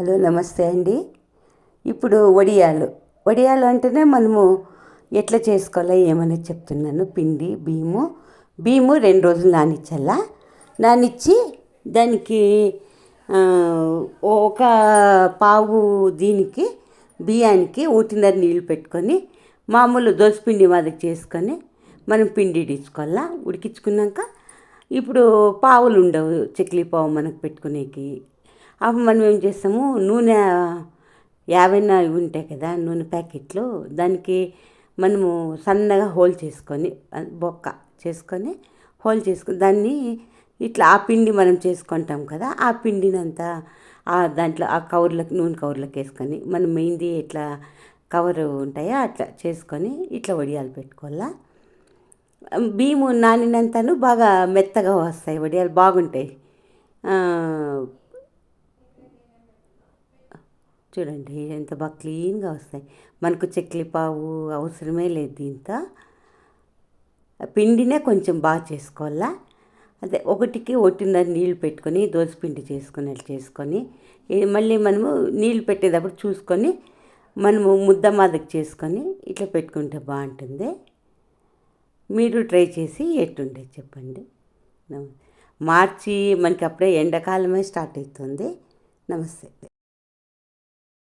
Hello నమస్తే అండి. ఇప్పుడు వడియాలు. వడియాలు అంటేనే మనము ఎట్లా చేసుకోవాలో ఏమనేది చెప్తున్నాను. పిండి బియ్యము. బియ్యము రెండు రోజులు నానిచ్చల్లా నానిచ్చి దానికి ఒక పావు దీనికి బియ్యానికి ఒకటిన్నర నీళ్ళు పెట్టుకొని మామూలు దోసపిండి మాదిరి చేసుకొని మనం పిండి ఇడించుకోవాలా ఉడికించుకున్నాక ఇప్పుడు పావులు ఉండవు. చక్లీ పావు మనకు పెట్టుకునేకి. అప్పుడు మనం ఏం చేస్తాము? నూనె యాభైనా ఇవి ఉంటాయి కదా నూనె ప్యాకెట్లు దానికి మనము సన్నగా హోల్ చేసుకొని బొక్క చేసుకొని హోల్ చేసుకొని దాన్ని ఇట్లా ఆ పిండి మనం చేసుకుంటాం కదా ఆ పిండిని అంతా దాంట్లో ఆ కవర్లకు నూనె కవర్లకు వేసుకొని మనం మెయింది ఇట్లా కవర్ ఉంటాయో అట్లా చేసుకొని ఇట్లా వడియాలు పెట్టుకోవాలా. బియ్యము నానినంతను బాగా మెత్తగా వస్తాయి వడియాలు బాగుంటాయి. చూడండి ఎంత బాగా క్లీన్గా వస్తాయి. మనకు చెక్లిపావు అవసరమే లేదు దీంతో. పిండినే కొంచెం బాగా చేసుకోవాలా? అదే ఒకటికి ఒకటిన్నర నీళ్ళు పెట్టుకొని పిండి చేసుకునేట్టు చేసుకొని మళ్ళీ మనము నీళ్ళు పెట్టేటప్పుడు చూసుకొని మనము ముద్ద మాదిరి చేసుకొని ఇట్లా పెట్టుకుంటే బాగుంటుంది. మీరు ట్రై చేసి ఎట్టుండే చెప్పండి. మార్చి మనకి అప్పుడే ఎండాకాలమే స్టార్ట్ అవుతుంది నమస్తే.